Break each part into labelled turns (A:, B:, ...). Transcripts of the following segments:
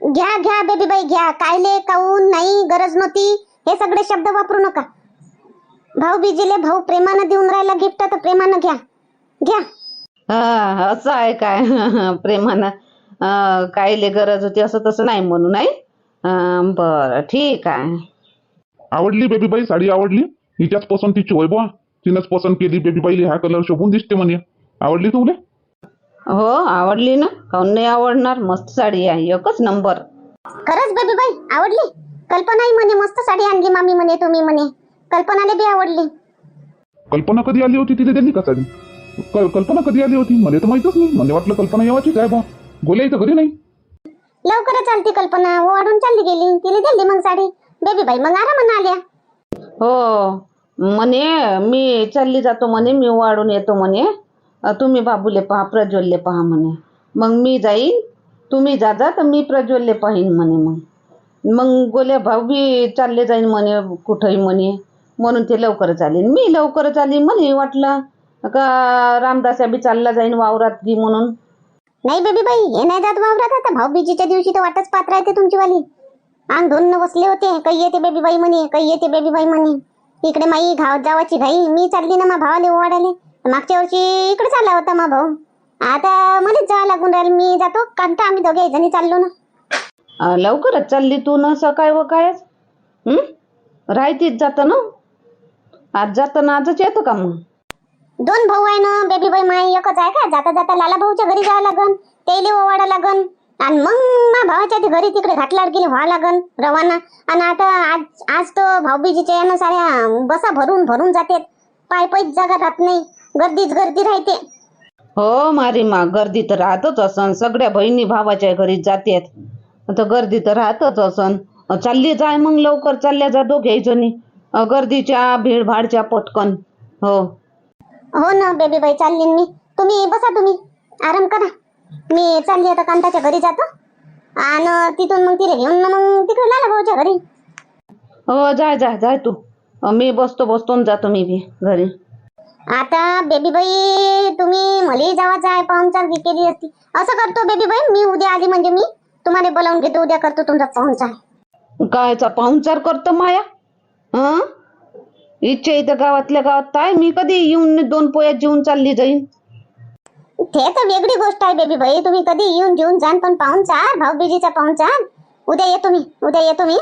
A: घ्या घ्या बेबी बाई घ्या. कायले काऊन नाही गरज नव्हती. हे सगळे शब्द वापरू नका. भाऊ बिजीले भाऊ प्रेमानं देऊन राहिला गिफ्ट तर प्रेमानं घ्या. घ्या.
B: हा असं आहे काय? प्रेमानं कायले गरज होती असं तसं नाही म्हणू नाही? बरं ठीक आहे.
C: आवडली बेबी बाई साडी आवडली? हिच्याच पसंतीची होय बुवा. तिनंच पसंत केली बेबी बाईले हा कलर शोभून दिसते म्हणे. आवडली तुले
B: हो आवडली ना? काऊन नाही आवडणार? मस्त साडी आहे. एकच नंबर.
A: खरंच बेबी बाई आवडली? कल्पनाही म्हणे मस्त साडी आणली मामी म्हणे तुम्ही म्हणे. कल्पनाला बी आवडली.
C: कल्पना कधी आली होती तिथे दिली का साडी कल्पना कधी आली होती? मला तर माहितच नाही. मला वाटलं कल्पना येवाचीच आहे बा गोल्या इथं घरी नाही.
A: लवकरच आलती कल्पना. ओवाडून चालली गेली. तिला दिली मग साडी. बेबी बाई मग आरामानं आल्या.
B: हो. म्हणे मी चालली जातो म्हणे मी वाढून येतो म्हणे. तुम्ही बाबूले पहा प्रज्वलले पहा म्हणे. मग मी जाईन तुम्ही जा जा तर मी प्रज्वलले पाहीन म्हणे मग. मग गोल्या भाऊ बी चालले जाईन म्हणे कुठंही म्हणे. म्हणून ते लवकरच आले. मी लवकरच आली म्हणे वाटलं. का रामदास बी चालला जाईन वावरात गी म्हणून.
A: नाही बेबी बाई हे नाही जात वावरात. आता भाऊ बीजीच्या दिवशी तर वाटच पात्र आहे ते तुमची वाली अंग धुन्न बसले होते. काही येते बेबी बाई म्हणे काही येते बेबी बाई म्हणे. इकडे माई घाव जावाची घाई. मी चालली ना मा भावाले ओवाडाले मागच्या वर्षी इकडे चालला होता मा भाऊ. आता मलाच जावं लागून राहिलं. मी जातो. कारण का आम्ही दोघे जणी चाललो ना.
B: अ, लवकरच चालली तू ना सकाळ व कायच हं? राहतीच जातं ना? आज जातं ना आजच येतं का मग?
A: दोन भाऊ आहे ना बेबी बाई माई एकच आहे का? जाता जाता लाला भाऊच्या घरी जावं लागन तेले ओवाडा लागन. आणि मग मा भावाच्या ते घरी तिकडे घाटलाड गेले व्हावं लागन रवाना. आणि आता आज आज तो भाऊबीजीच्या यानं साऱ्या बसा भरून भरून जातात. पाय पायच जागा राहत नाही. गर्दीच गर्दी राहते.
B: हो मारी मा गर्दी तर राहतच असन. सगळ्या बहिणी भावाच्या घरी जातात. तर गर्दी तर राहतच असन. चालली जाय मग लवकर चालल्या जा दोघे जणी. गर्दीच्या भीडभाडच्या पटकन. हो.
A: हो ना बेबी बाई चालली मी. तुम्ही बसा तुम्ही. आराम करा. मी चालली आता कांताच्या घरी जातो. आणि तिथून मग तिला घेऊन मग तिकडे लाला भाऊच्या घरी.
B: हो जाय जाय जाय तू. मी बसतो बसतो जातो मी बी घरी.
A: आता बेबी बाई तुम्ही मलाही जावाचं आहे पाहुणचार केली असती. असं करतो बेबी बाई मी उद्या आली म्हणजे मी तुम्हाला बोलावून घेतो उद्या करतो तुमचा पाहुणचार.
B: कायचा पाहुणचार करतो माया? हं? इच्छा इथं गावातल्या गावात काय मी कधी येऊन दोन पोयात जेवून चालली जाईन.
A: ते तर वेगळी गोष्ट आहे बेबी बाई तुम्ही कधी येऊन जेऊन जाण पण पाहुणचार भाऊबीजीचा पाहुणचार. उद्या येतो मी उद्या येतो मी.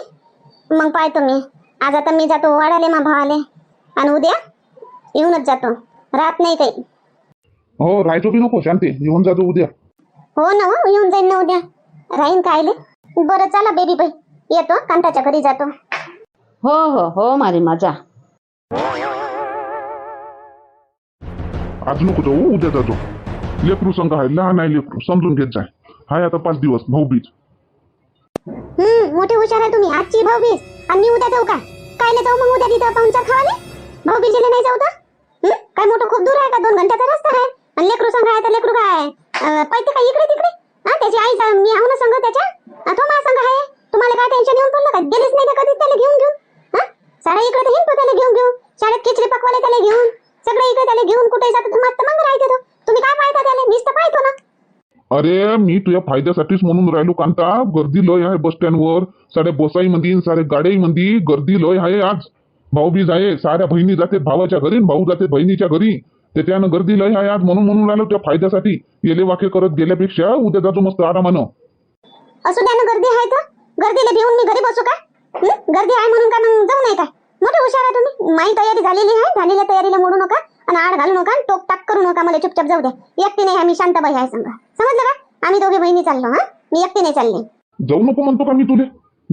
A: मग पाहतो मी. आज आता मी जातो वाढाले मा भावाले. आणि उद्या? येऊनच जातो. राहत नाही काही.
C: हो राहायचो की नको शांती. येऊन जातो उद्या.
A: हो ना हो येऊन जाईन ना उद्या. राहीन कायले. बरं चला बेबी बाई. येतो कांताच्या घरी जातो.
B: हो हो हो मारी माझा
C: आज नको जाऊ उद्या जातो. लेकरू संघ आहे लहान आहे लेकरू समजून घेत जाय. हाय आता पाच दिवस भाऊबीज
A: हम्म मोठे हुशार आहे तुम्ही. आजची भाऊबीज आणि मी उद्या जाऊ का? कायले जाऊ मग उद्या तिथं पाहुणचार खावाले? भाऊबीजीला नाही जाऊ तर? काय मोठं खूप दूर आहे का? दोन घंट्याचा रस्ता आहे. आणि लेकरू संघ आहे तर लेकरू काय? अं, काय इकडे तिकडे? हा? त्याची आई मी आहो ना संघ त्याच्या. तो माझा संघ आहे. तुम्हाला काय टेन्शन येऊन पडलं का? गेलीच नाही का कधी त्याला घेऊन घेऊन? हा? सारा इकडे तर हिंडतो त्याला घेऊन घेऊन. शाळेत खिचडी पकवायला त्याला घेऊन. सगळं इकडे त्याला घेऊन कुठे जातो तुम्हाला मग राहते तो. तुम्ही काय पाहता त्याला? मीच तर पाहतो ना.
C: अरे मी तुझ्या फायद्यासाठीच म्हणून राहिलो कांता. गर्दी लय आहे बस स्टँडवर. साऱ्या बोसाई मध्ये साडे गाड्याई मध्ये गर्दी लय आहे आज. भाऊबीज आहे साऱ्या बहिणी जाते भावाच्या घरी भाऊ जाते बहिणीच्या घरी. त्याच्यानं गर्दी लय आहे आज म्हणून म्हणून राहिलो त्या फायद्यासाठी. येले वाक्य करत गेल्यापेक्षा उद्या जातो मस्त आरामानं.
A: असू द्या ना गर्दी आहे तर गर्दीला भिवून मी घरी बसू का? गर्दी आहे म्हणून का मग जाऊ नाही का? मोठे हुशार आहे तुम्ही. माई तयारी झालेली आहे झालेल्या तयारीला मोडू नका आणि आड घालू नका टोक टाक करू नका मला चुपचाप जाऊ द्या. एकटी नाही आम्ही शांताबाई आहे सांगा. समजलं का? आम्ही दोघे बहिणी चाललो हा? मी एकटी नाही चालली.
C: जाऊ नको म्हणतो का मी तुले?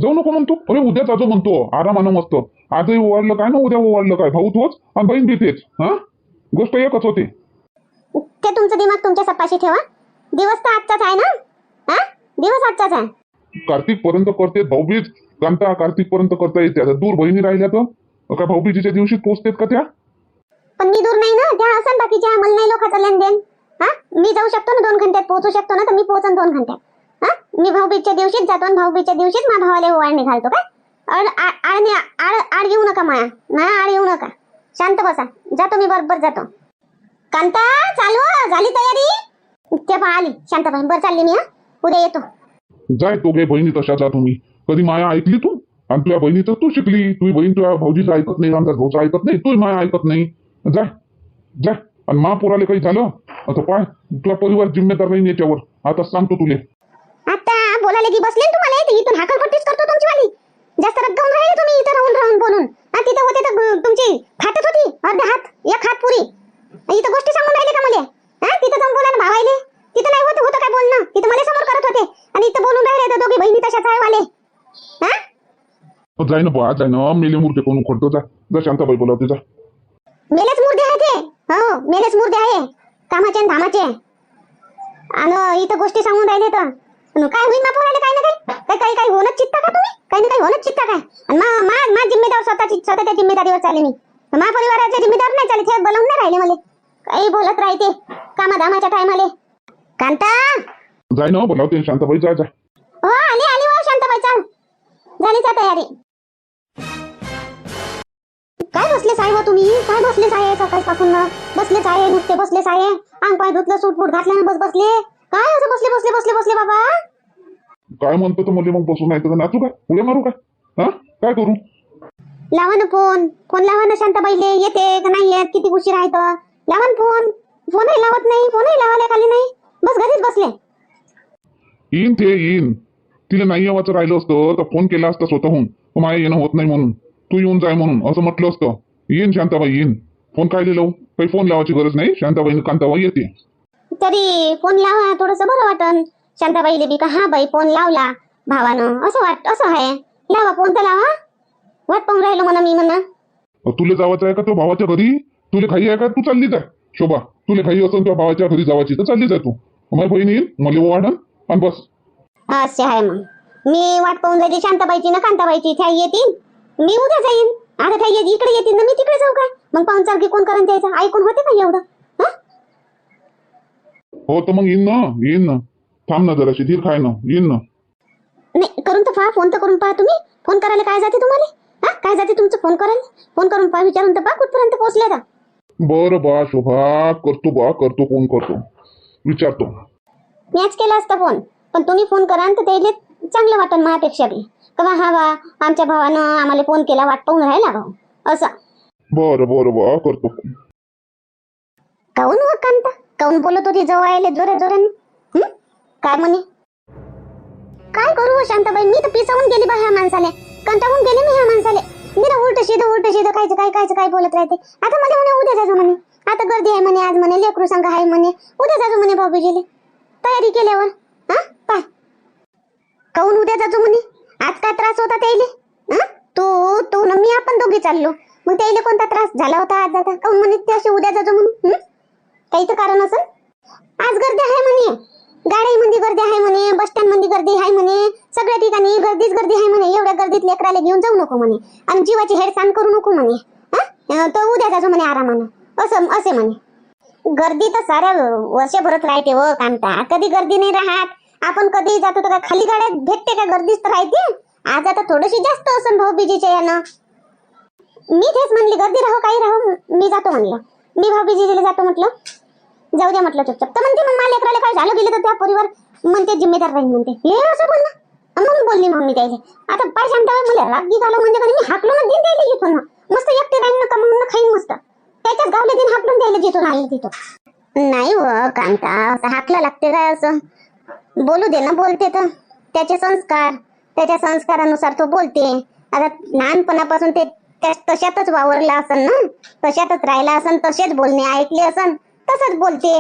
C: जाऊ नको म्हणतो. अरे उद्या जातो म्हणतो. आरामानं मस्त. आजही ओवाळलं काय ना? उद्या ओवाळलं काय? भाऊ तोच आणि बहीण बी तेच. हा? गोष्ट एकच होते.
A: ते तुमचं दिमाग तुमच्या सपाशी ठेवा. दिवस तर आजचाच आहे ना? हा? दिवस आजचाच आहे.
C: कार्तिक पर्यंत करते. भाऊबीज कांता कार्तिक पर्यंत करता येते. आता दूर बहिणी राहिल्या तर? काय भाऊबीजीच्या दिवशी पोचतेत का त्या?
A: पण मी दूर नाही ना. त्या असन बाकीच्या. मला नाही लोकांचं लेनदेन. हा? मी जाऊ शकतो ना दोन घंट्यात? पोहोचू शकतो ना तर मी पोहोचन दोन घंट्यात. हा? मी भाऊबीजच्या दिवशीच जातो आणि भाऊबीजच्या दिवशीच माझ्या भावाला ओवाळणी घालतो काय? आड आड आड आड आड येऊ नका माया. माया आड येऊ नका. शांत बसा. जातो मी बरोबर जातो. कांता चालू हो. झाली तयारी? ते पहा आली. शांताबाई बरं चालली मी हा. उद्या येतो.
C: जाय दोघे बहिणी तशा जा तुम्ही. कधी माया ऐकली तू? आणि तुझ्या बहिणीचं तू शिकली. तुझी बहीण तुझ्या भाऊजीचं ऐकत नाही आमच्या भाऊचं ऐकत नाही. तू माया ऐकत नाही. जा. जा. आणि महापुराला काही झालं? आता पाय. तुला परिवार जिम्मेदार नाही याच्यावर. आता सांगतो तुले.
A: आता बोलायला की बसले तुम्हाला इथं? इथून हाकलपट्टीच करतो तुमची वाली जास्त रक्कम राहिले तुम्ही इथं राहून राहून बोलून. तिथं होते तर तुमची फाटत होती. अर्धा हात एक हात पुरी. इथं गोष्टी सांगून राहिले का मला? हा तिथं जाऊन बोला ना भावायले. तिथं नाही होत होतं काय बोलणं? तिथं मला समोर करत होते. आणि इथं बोलून राहिले तर दोघी बहिणी तशाच आहे वाले हा
C: जाय ना बा जाय ना मेले मूर्ती कोण उखडतो जा. जा शांताबाई बोलावते जा.
A: मेलेच मुर्दे आहे ते हो मेलेच मुर्दे आहे. कामाचे आणि धामाचे. आणि इथं गोष्टी सांगून राहिले तर. काय होईल मापू राहिले काय ना काय? काय काही काही होणं चित्ता का तुम्ही? काही ना काही होणं चित्ता काय? आणि मा मा मा जिम्मेदार स्वतःची स्वतःच्या जिम्मेदारीवर चालले मी. मा परिवाराच्या जिम्मेदार नाही चालले ते बोलवून नाही राहिले मला. काही बोलत राहते कामा धामाच्या टायमाले कांता!
C: जाय ना बोलावते शांताबाई जा जा.
A: हो आली आली हो शांताबाई चाल. झाली का तयारी. काय बसले साहेब हो तुम्ही? काय बसले साहेब सकाळपासून? बसले साहेब नुसते बसले साहेब अंग पाय धुतलं सूट फूट घातलं आणि बस बसले. काय असं बसले बसले बसले बसले बाबा?
C: काय म्हणतो तर मुली मग बसून नाही तर नाचू का पुढे मारू का हा? काय करू?
A: लावा ना फोन. फोन लावा ना शांताबाईले. येते का नाही येत? किती उशीर आहे तर. लावा ना फोन. फोनही लावत नाही. फोनही लावायला खाली नाही. बस घरीच बसले.
C: येईन ते येईन तिला नाही यावाचं राहिलं असतं तर फोन केला असता स्वतःहून. माझ्या येणं होत नाही म्हणून. तू येऊन जाय म्हणून. असं म्हटलं असतं. येईन शांताबाई येईन फोन काय लावू काही फोन लावायची गरज नाही. शांताबाई कांताबाई येते.
A: तरी फोन लावा थोडस बरं वाटन. शांताबाईले बी का हा बाई फोन लावला. भावानं असं वाट असं आहे. लावा फोन तर लावा. वाट पाहून राहिलो म्हणा मी म्हणा.
C: तुला जावाचं आहे का तो भावाच्या घरी? तुला खाई आहे का? तू चालली जाय शोभा तुला खाई असेल तुझ्या भावाच्या घरी जावाची तर चालली जाय तू. माझी बहीण येईल मला वाढन आणि बस.
A: असे आहे मग. मी वाट पाहून राहिली शांताबाईची ना कांताबाईची. त्या येतील मी उद्या जाईन. आता त्या इकडे येतील ना मी तिकडे जाऊ काय मग पाहून चालकी कोण करून द्यायचं ऐकून होते का एवढं? हं?
C: हो तर मग येईन ना येईन ना. थांब ना जराशी धीर खाय ना येईन ना.
A: नाही करून तर पहा फोन तर करून पहा तुम्ही. फोन करायला काय जाते तुम्हाला? हा काय जाते तुमचं फोन करायला? फोन करून पहा विचारून तर पहा कुठपर्यंत पोहोचले का
C: बरं बा शोभा करतो बा करतो कोण करतो. विचारतो.
A: मॅच केला असता फोन पण तुम्ही फोन करा तर त्याला चांगलं वाटन माझ्यापेक्षा बी. का बा हा बा आमच्या भावानं आम्हाला फोन केला वाट पाहून राहिला भाऊ. असं.
C: बरं बरं बा करतो.
A: काऊन व कांता? काऊन बोलत होती जवळ आले जोरे जोराने काय म्हणे? काय करू हो शांताबाई? मी तर पिसवून गेली बा ह्या माणसाले. कंटाळून गेले मी ह्या माणसाले. मी उलट शिद उलट शिद कायचं काय कायचं काय बोलत राहते. आता मला म्हणे उद्या जायचं म्हणे. आता गर्दी आहे म्हणे आज म्हणे लेकरू संघ आहे म्हणे. उद्या जायचं म्हणे बाबूजीले. तयारी केल्यावर. हा? पाय. काऊन उद्या जातो म्हणे? आज काय त्रास होता त्याले हा? तू तू न मी आपण दोघी चाललो. मग त्याला कोणता त्रास? झाला होता आज आता? काऊन म्हणे ते असे उद्या जातो म्हणून? कारण असं आज गर्दी आहे म्हणे. गाडी मध्ये गर्दी आहे म्हणे बस स्टँडमध्ये गर्दी आहे म्हणे सगळ्या ठिकाणी गर्दीच गर्दी आहे म्हणे. एवढ्या गर्दीत लेकराला घेऊन जाऊ नको म्हणे. आणि जीवाची हेडसाण करू नको म्हणे. तो उद्या जातो म्हणे आरामानं. असं असे म्हणे. गर्दी तर साऱ्या वर्षभरात राहते व कांता. कधी गर्दी नाही राहत. आपण कधी जातो तर का खाली गाड्यात भेटते का? गर्दीच तर राहते. आज आता थोडीशी जास्त असं भाऊ बिजीच्या यानं. मी तेच म्हणली गर्दी राहो काही राहो. मी जातो म्हणलं. मी भाऊ बिजीला जातो म्हटलं. जाऊ द्या म्हटलं चुपचाप. तर म्हणते मग मला लेकराला काय झालं गेलं तर त्या परिवार? म्हणते जिम्मेदार राहील म्हणते. हे असं बोलणं मग बोलली मम्मी त्याचे त्याला. आता पाय शांत मला रागी झालं म्हणजे कधी. मी हाकलून दिन द्यायला जिथून मस्त एकटे राहील ना म्हणून खाईन मस्त. त्याच्याच गावले दिन हाकलून द्यायला जिथून आले तिथं नाही व कांता. असं हाकला लागते काय असं? बोलू दे ना बोलते तर. त्याचे संस्कार. त्याच्या संस्कारानुसार तो बोलते. आता लहानपणापासून ते त्या तशातच वावरला असन ना? तशातच राहिला असन तसेच बोलणे ऐकले असन? तसंच बोलते.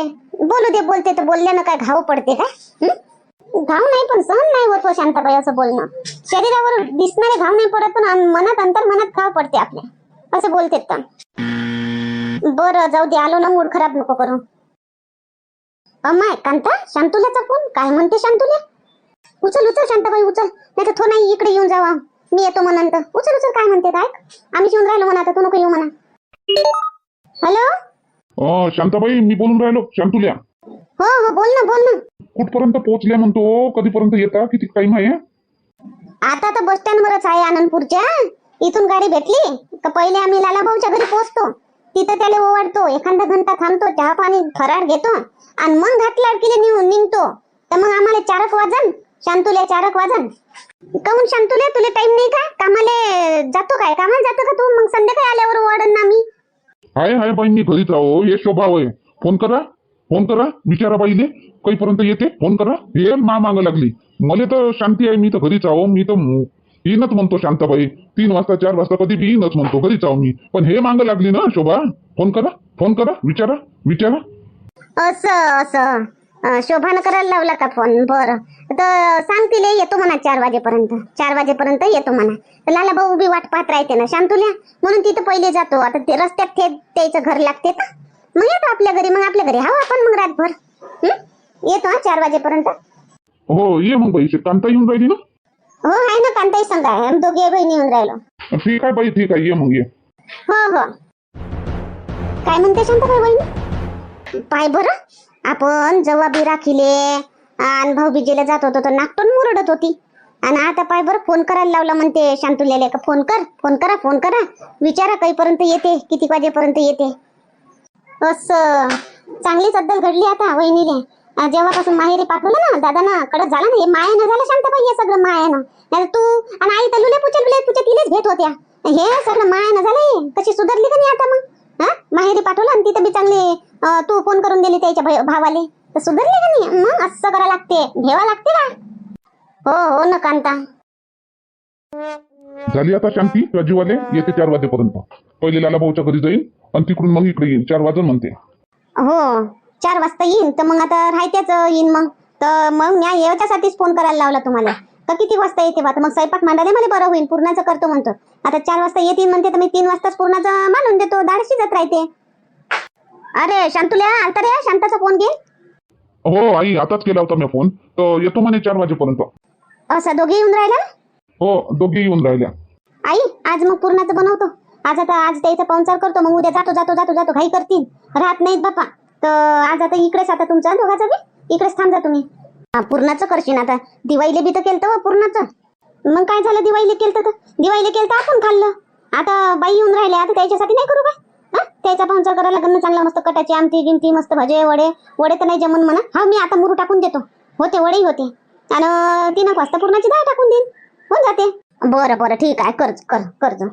A: बोलू दे बोलते तर बोलल्यानं काय घाव पडते का घाव नाही पण सहन नाही होत व शांताबाई असं बोलणं. शरीरावर दिसणारे घाव नाही पडत पण मनात अंतर मनात घाव पडते आपल्या. असं बोलते तर. बरं जाऊ दे आलो ना मूड खराब नको करू. अम्माय कांता शांतुल्याचा फोन काय म्हणते शांतुल्या उचल उचल शांताबाई उचल. नाही तर थो नाही इकडे येऊन जावा. मी येतो म्हणा उचल उचल काय म्हणते काय आम्ही येऊन राहिलो म्हणा तू नको येऊ म्हणा. हॅलो?
C: अ, शांताबाई मी बोलून राहिलो. शांतुल्या.
A: हो हो बोल ना बोल ना.
C: कुठपर्यंत पोहोचल्या म्हणतो? कधीपर्यंत येता? किती टाइम आहे?
A: आता तर बस स्टँड वरच आहे आनंदपूरच्या. इथून गाडी भेटली का पहिले आम्ही लाला भाऊच्या घरी पोहोचतो. तिथं त्याला ओवाळतो एखादा घंटा थांबतो चहा पाणी फराळ घेतो आणि मग घाट लाडकीले निघून निघतो. तर मग आम्हाला चारक वाजन शांतुल्या चारक वाजन. काऊन शांतुल्या तुला टाइम नाही का? कामाले जातो काय? कामाला जातो का तू? मग संध्याकाळी आल्यावर वाढन ना मी
C: हाय हाय बाई मी घरीच आहो हे शोभा होय. फोन करा फोन करा विचारा बाईले. काहीपर्यंत येते फोन करा. हे मा माग लागली. मला तर शांती आहे मी तर घरीच आहो मी तर मु- येईनच म्हणतो शांताबाई. तीन वाजता चार वाजता कधी बी येईनच म्हणतो घरीच आहो मी. पण हे माग लागली ना शोभा. फोन करा फोन करा विचारा विचारा.
A: असं असं. शोभानं करायला लावला का फोन बरं. तर सांग तिले येतो म्हणा चार वाजेपर्यंत. चार वाजेपर्यंत येतो म्हणा. तर लाला भाऊ उभी वाट पाहत राहते ना. शांतुल्या म्हणून तिथं पहिले जातो. आता ते रस्त्यात थेट त्याचं घर लागते ना मग येतो आपल्या घरी मग आपल्या घरी. हा आपण मग रातभर? येतो हा चार वाजेपर्यंत.
C: हो ये मग बाई. कांता येऊन राहिली ना?
A: हो आहे ना कांताई संघ आहे. आम्ही दोघे बहिणी येऊन राहिलो.
C: ठीक आहे बाई ठीक आहे. ये मग ये.
A: हो हो. काय म्हणते शांताबाई बहिणी? पाय बरं. आपण जेव्हा बी राखीले आणि भाऊबीजेला जात होतो तर नागटून मुरडत होती. आणि आता पाय बरं फोन करायला लावला म्हणते शांतुल्याला का फोन कर फोन करा फोन करा. विचारा काहीपर्यंत येते किती वाजेपर्यंत येते. असं. चांगलीच अद्दल घडली आता वहिनीने जेव्हापासून माहेरी पाठवलं ना दादानं कडक झाला ना हे माया ना झालं शांताबाई हे सगळं मायानं. नाही तू आणि आई तर लुले पुचल लुले पुचल तिलेच भेट होत्या. हे सगळं मायानं झालं कशी सुधारली का नाही आता मग? हा? माहेरी पाठवलं आणि तिथं बी चांगली तू फोन करून दिली त्याच्या भावाले. तर सुधारली का नाही? मग असं करा लागते. घ्यावा लागते का? हो हो ना कांता.
C: झाली आता शांती? राजूवाले येते चार वाजेपर्यंत. पहिले लाला भाऊच्या घरी जाईल आणि तिकडून मग इकडे येईल चार वाजून म्हणते.
A: हो चार वाजता येईन. तर मग आता राहत्याच येईन मग. तर मग मी याच्यासाठीच फोन करायला लावला तुम्हाला. तर किती वाजता येते बा? मग स्वयंपाक मांडाले मला बरं होईल. पूर्णाचं करतो म्हणतो. आता चार वाजता येतील म्हणते तर मी तीन वाजताच पूर्णाचं मांडून देतो. डाळ शिजत राहते. अरे शांतुल्या आलता रे शांताचा फोन घे.
C: हो आई आताच केला होता मी फोन तर येतो म्हणे चार वाजेपर्यंत.
A: असा दोघे येऊन राहिला?
C: हो दोघे येऊन राहिल्या.
A: आई आज मग पूर्णाचं बनवतो. आज आता आज त्याचा पाहुणचार करतो. मग उद्या जातो जातो जातो जातो. घाई करतील. राहत नाहीत बापा तर आज आता इकडेच आता तुमचा दोघाचा बी? इकडेच थांबजा तुम्ही. पूर्णाचं करशील आता. दिवाळीले बी तर केलं व हो पूर्णाचं. मग काय झालं दिवाळीले केलं तर? दिवाळीले केलं तर आपण खाल्लं. आता बाई येऊन राहिले आता त्याच्यासाठी नाही करू का हा? त्याचा पाहुणचार करायला लागणं चांगला मस्त कटाची आमटी गिमती मस्त भजे वडे. वडे तर नाही जमन म्हणा. हा मी आता मुरू टाकून देतो. होते वडेही होते. आणि तीन वाजता पूर्णाची डाळ टाकून देईन. होऊन जाते. बरं बरं ठीक आहे. कर्ज कर कर्ज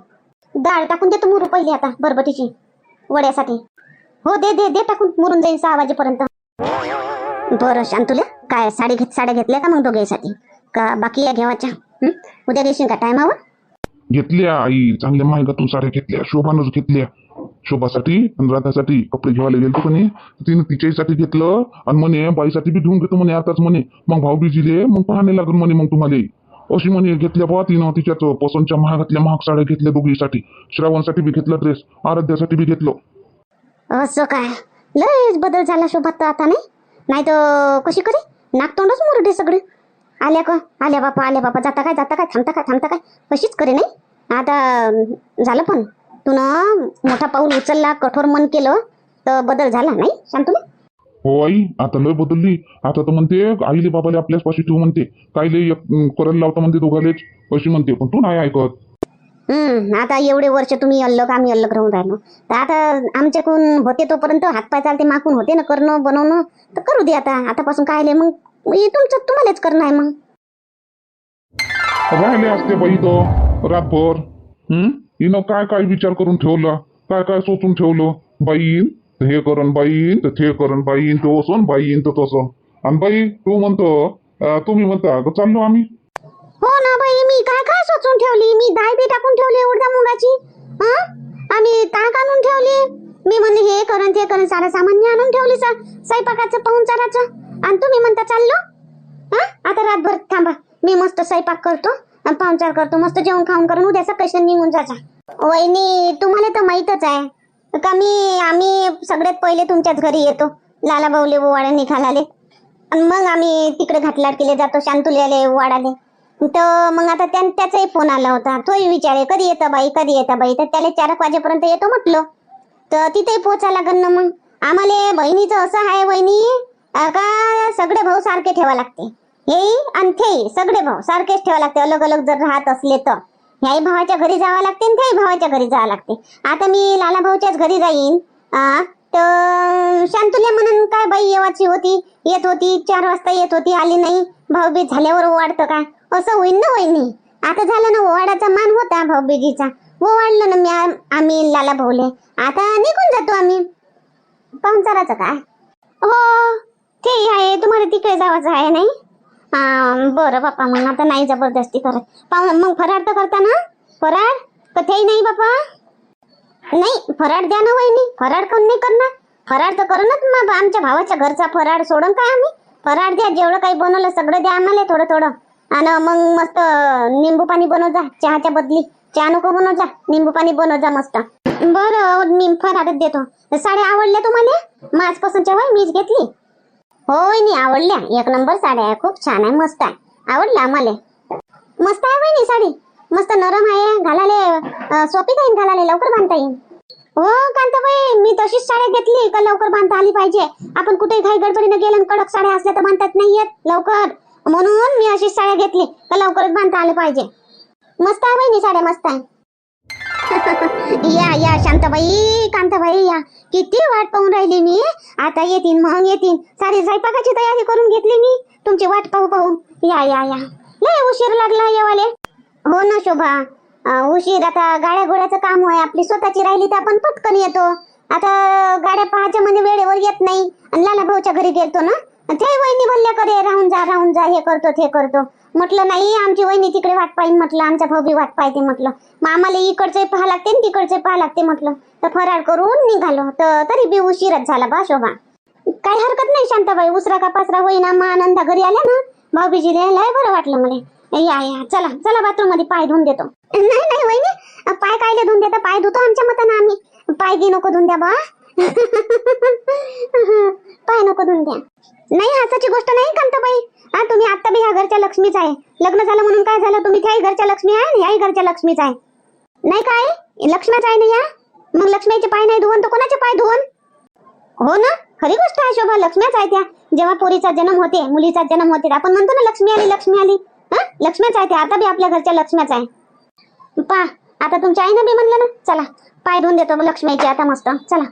A: डाळ टाकून देतो मुरू पहिली आता बरबटीची. वड्यासाठी. हो दे दे दे टाकून. मुरून जाईल सहा वाजेपर्यंत. बरं शांतुल्या काय साडी घेत साड्या घेतल्या का मग दोघेसाठी? का बाकी या घेवाच्या? उद्या घेशील का टायमावर
C: घेतल्या आई. चांगल्या महागातून साड्या घेतल्या शोभानच घेतल्या. शोभासाठी आणि राधासाठी कपडे घ्यायला गेलतो का नाही तिने तिच्यासाठी घेतलं आणि म्हणे बाईसाठी बी घेऊन घेतो म्हणे आताच म्हणे. मग भाऊ बिजीले मग पाहणे लागून म्हणे मग तुम्हाला. अशी म्हणे घेतल्या बा तिनं तिच्याच पसंतच्या महागातल्या महाग साड्या घेतल्या दोघीसाठी. श्रावणसाठी बी घेतला ड्रेस आराध्यासाठी बी घेतलं.
A: असं काय? लयच बदल झाला शोभात आता नाही? नाही तर कशी करी? नागतोंडच मुरडे सगळे. आल्या का? आल्या बापा आल्या बापा. जाता काय जाता काय? थांबता काय थांबता काय? कशीच करे नाही? आता झालं पण. तू ना मोठा पाऊल उचलला कठोर मन केलं तर बदल झाला नाही? शांतुले
C: हो आई आता लय बदलली. आता तर म्हणते आईले बाबाले आपल्याच पाशी ठेवू म्हणते. कायले एक करायला लावता म्हणते दोघालेच? अशी म्हणते. पण तू नाही ऐकत.
A: आता एवढे वर्ष तुम्ही अल्लग आम्ही अल्लग राहून राहिलो. तर आता आमच्याकडून होते तोपर्यंत हातपाय चालते माकून होते ना करणं बनवणं. तर करू दे आता आतापासून काय मग तुमचं तुम्हालाच करणं आहे मग.
C: राहिले असते बाई तो रातभर. हम्म? हिनं काय काय विचार करून ठेवला? काय काय सोचून ठेवलं? बाईन हे करण बाईन तर ते करण बाईन तो असं बाईन तर तसं आणि बाई तू म्हणतो तुम्ही म्हणता चाललो आम्ही.
A: बाई मी काय काय सोचून ठेवली? मी डाळ बी टाकून ठेवली उडदा मुगाची? आम्ही ताक आणून ठेवली? मी म्हणले हे करण ते करण सारा सामान मी आणून ठेवली सा स्वयंपाकाचं पाहुणचाराचं आणि तुम्ही म्हणता चाललो. हा? आता रातभर थांबा. मी मस्त स्वयंपाक करतो आणि पाहुणचार करतो. मस्त जेवण खाऊन करून उद्या सकाळी निघून जायचा वहिनी तुम्हाला तर माहीतच आहे. का मी आम्ही सगळ्यात पहिले तुमच्याच घरी येतो. लाला बाऊले वाड्या निघालाले आणि मग आम्ही तिकडे घाटलाट केले जातो शांतुल्याले वाडाले. तर मग आता त्या त्याचाही फोन आला होता. तोही विचारे कधी येतं बाई कधी येतं बाई? तर त्याला चार एक वाजेपर्यंत येतो म्हटलं. तर तिथेही पोचा लागन ना मग. आम्हाला बहिणीचं असं आहे बहिणी का सगळे भाऊ सारखे ठेवा लागते? हेही आणि तेही सगळे भाऊ सारखेच ठेवा लागते. अलग अलग जर राहत असले तर. ह्याही भावाच्या घरी जावं लागते आणि त्याही भावाच्या घरी जावं लागते. आता मी लाला भाऊच्याच घरी जाईन. तर शांतुल्या म्हणून काय बाई येवाची होती? येत होती चार वाजता येत होती आली नाही. भाऊबीज झाल्यावर वाढतं काय असं होईन ना वहिनी. आता झालं ना ओवाडाचा मान होता भाऊबीजीचा. ओवाडलं ना मी आम्ही लाला भाऊले. आता निघून जातो आम्ही. पाहुणचाराचं काय? हो ते आहे. तुम्हाला तिकडे जायचं आहे नाही? हा बरं बाप्पा मग आता नाही जबरदस्ती करत. पाहुण मग फराड तर करता ना? फराड तर नाही बाप्पा. नाही फराड द्या ना वहिनी. फराड कोण नाही करणार. फराड तर करूनच मग आमच्या भावाच्या घरचा फराळ सोडून काय आम्ही? फराड द्या जेवढं काही बनवलं सगळं द्या आम्हाला थोडं थोडं. आणि मग मस्त निंबू पाणी बनव जा चहाच्या बदली. चहा नको बनव जा निंबू पाणी बनव जा मस्त. बरं मी फरारत देतो. साड्या आवडल्या तुम्हाला? माझ पसंतच्या मीच घेतली. होय नी आवडल्या. एक नंबर साड्या आहे खूप छान आहे मस्त आहे. आवडल्या आम्हाला? मस्त आहे वहिनी साडी. मस्त नरम आहे घालाले सोपी जाईन घालाले लवकर बांधता येईल हो कांताबाई मी तशीच साड्या घेतली का लवकर बांधता आली पाहिजे? आपण कुठे घाई गडबडीने गेलं कडक साड्या असल्या तर बांधतात नाही येत लवकर. म्हणून मी अशीच साड्या घेतली. का लवकरच बांधता आले पाहिजे. मस्त आहे बहिणी साड्या मस्त आहे. या या शांताबाई कांताबाई या. किती वाट पाहून राहिली मी. आता येतील मग येतील सारी स्वयंपाकाची तयारी करून घेतली मी. तुमची वाट पाहू पाहून. या या या. लय उशीर लागला येवाले. हो ना शोभा. उशीर. आता गाड्या घोड्याचं काम आहे. आपली स्वतःची राहिली तर आपण पटकन येतो. आता गाड्या पाहायच्या म्हणजे वेळेवर येत नाही. आणि लाला भाऊच्या घरी गेलतो ना? ते वहिनी बोलल्या करे राहून जा राहून जा हे करतो ते करतो. म्हटलं नाही आमची वहिनी तिकडे वाट पाहिजे म्हटलं आमचा भाऊ बी वाट पाहिजे म्हटलं. मग आम्हाला इकडचे पहा लागते आणि तिकडचे पहा लागते म्हटलं. तर फराळ करून निघालो. तर तरी बी उशीरच झाला बा शोभा. काही हरकत नाही शांताबाई उसरा का पासरा होईना मग आनंदा घरी आल्या ना भाऊबीजी द्यायला बरं वाटलं मला. या या चला चला बाथरूममध्ये पाय धुवून देतो. नाही नाही वहिनी पाय कायले धुवून देता? पाय धुतो आमच्या मतानं आम्ही. पाय घे नको धुवून द्या बा. पाय नको धुवून द्या. नाही हसाची गोष्ट नाही कांताबाई. हा तुम्ही आता बी ह्या घरच्या लक्ष्मीच आहे. लग्न झालं म्हणून काय झालं? तुम्ही त्याही घरच्या लक्ष्मी आहे आणि याही घरच्या लक्ष्मीच आहे. नाही काय? लक्ष्मीच आहे ना या? मग लक्ष्मीचे पाय नाही धुवून तर कोणाचे पाय धुवून? हो ना? खरी गोष्ट आहे शोभा लक्ष्मीच आहे त्या. जेव्हा पोरीचा जन्म होते मुलीचा जन्म होते आपण म्हणतो ना लक्ष्मी आली लक्ष्मी आली. हा? लक्ष्मीच आहे त्या. आता बी आपल्या घरच्या लक्ष्मीच आहे. पा आता तुमच्या आईनं बी म्हणलं ना चला पाय धुवून देतो लक्ष्मीची. आता मस्त. चला.